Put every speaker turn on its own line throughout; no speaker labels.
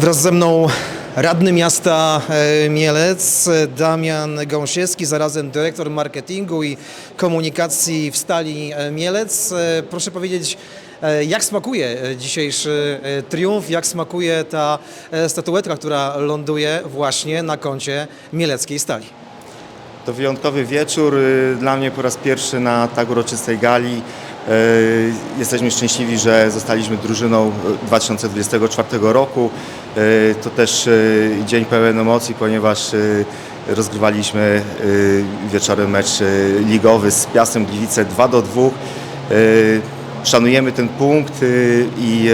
Wraz ze mną radny miasta e, Mielec, e, Damian Gąsiewski, zarazem dyrektor marketingu i komunikacji w Stali e, Mielec. Proszę powiedzieć, jak smakuje dzisiejszy triumf, jak smakuje ta statuetka, która ląduje właśnie na koncie mieleckiej Stali?
To wyjątkowy wieczór, y, dla mnie po raz pierwszy na tak uroczystej gali. Y, Jesteśmy szczęśliwi, że zostaliśmy drużyną y, 2024 roku. Y, To też dzień pełen emocji, ponieważ rozgrywaliśmy wieczorem mecz ligowy z Piastem Gliwice 2 do 2. Y, Szanujemy ten punkt i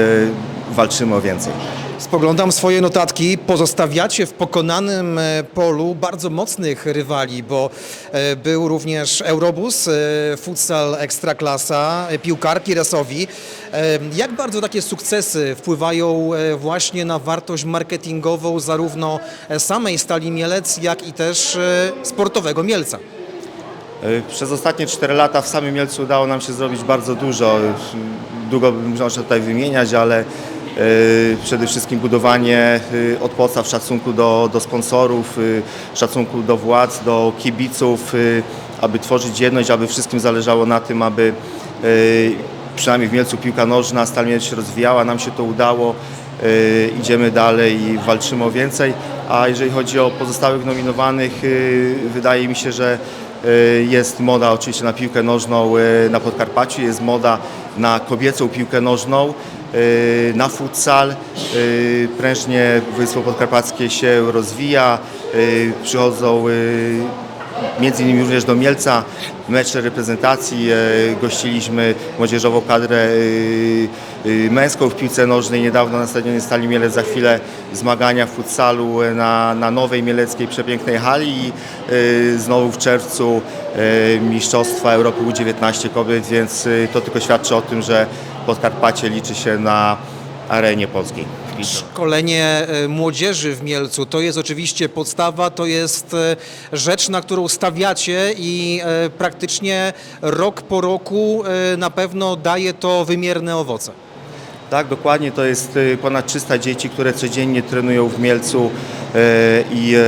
walczymy o więcej.
Spoglądam swoje notatki. Pozostawiacie w pokonanym e, polu bardzo mocnych rywali, bo e, był również Eurobus, e, futsal Ekstraklasa, piłkarki Resowi. Jak bardzo takie sukcesy wpływają właśnie na wartość marketingową zarówno samej Stali Mielec, jak i też sportowego Mielca?
Przez ostatnie 4 lata w samym Mielcu udało nam się zrobić bardzo dużo. Długo bym można tutaj wymieniać, ale przede wszystkim budowanie y, od podstaw szacunku do, do sponsorów, y, szacunku do władz, do kibiców, aby tworzyć jedność, aby wszystkim zależało na tym, aby przynajmniej w Mielcu piłka nożna, Stal się rozwijała, nam się to udało. Idziemy dalej i walczymy o więcej. A jeżeli chodzi o pozostałych nominowanych, wydaje mi się, że jest moda oczywiście na piłkę nożną na Podkarpaciu, jest moda na kobiecą piłkę nożną, na futsal. Y, Prężnie województwo podkarpackie się rozwija, y, przychodzą y, Między innymi również do Mielca mecze reprezentacji. Gościliśmy młodzieżową kadrę męską w piłce nożnej. Niedawno na stadionie Stali Mielec za chwilę zmagania w futsalu na, na nowej mieleckiej przepięknej hali i znowu w czerwcu Mistrzostwa Europy U19 kobiet, więc to tylko świadczy o tym, że Podkarpacie liczy się na arenie polskiej.
Szkolenie e, młodzieży w Mielcu to jest oczywiście podstawa, to jest e, rzecz, na którą stawiacie i e, praktycznie rok po roku na pewno daje to wymierne owoce.
Tak, dokładnie. To jest y, ponad 300 dzieci, które codziennie trenują w Mielcu e, i e,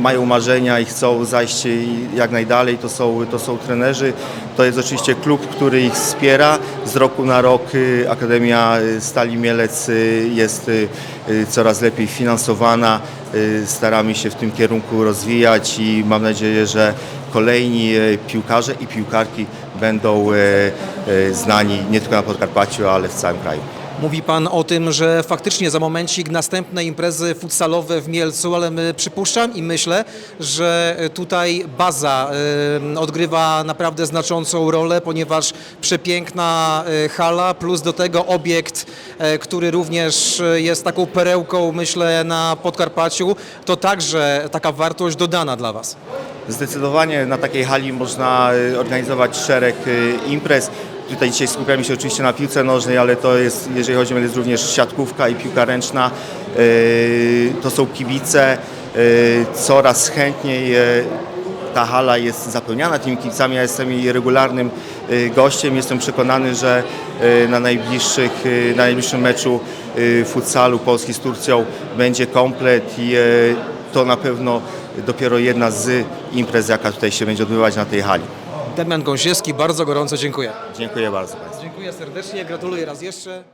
mają marzenia i chcą zajść y, jak najdalej. To są, to są trenerzy. To jest oczywiście klub, który ich wspiera. Z roku na rok y, Akademia y, Stali Mielec y, jest y, y, coraz lepiej finansowana. Y, Staramy się w tym kierunku rozwijać i mam nadzieję, że kolejni piłkarze i piłkarki będą znani nie tylko na Podkarpaciu, ale w całym kraju.
Mówi Pan o tym, że faktycznie za momencik następne imprezy futsalowe w Mielcu, ale my przypuszczam i myślę, że tutaj baza odgrywa naprawdę znaczącą rolę, ponieważ przepiękna e, hala, plus do tego obiekt, e, który również e, jest taką perełką, myślę, na Podkarpaciu, to także taka wartość dodana dla Was.
Zdecydowanie na takiej hali można organizować szereg imprez. Tutaj dzisiaj skupiamy się oczywiście na piłce nożnej, ale to jest, jeżeli chodzi o jest również siatkówka i piłka ręczna. Y, To są kibice. Y, Coraz chętniej y, ta hala jest zapełniana tymi kibicami. Ja jestem jej regularnym gościem. Jestem przekonany, że na, najbliższych, na najbliższym meczu futsalu Polski z Turcją będzie komplet i to na pewno dopiero jedna z imprez, jaka tutaj się będzie odbywać na tej hali.
Damian Gąsiewski, bardzo gorąco dziękuję.
Dziękuję bardzo Państwu.
Dziękuję serdecznie, gratuluję raz jeszcze.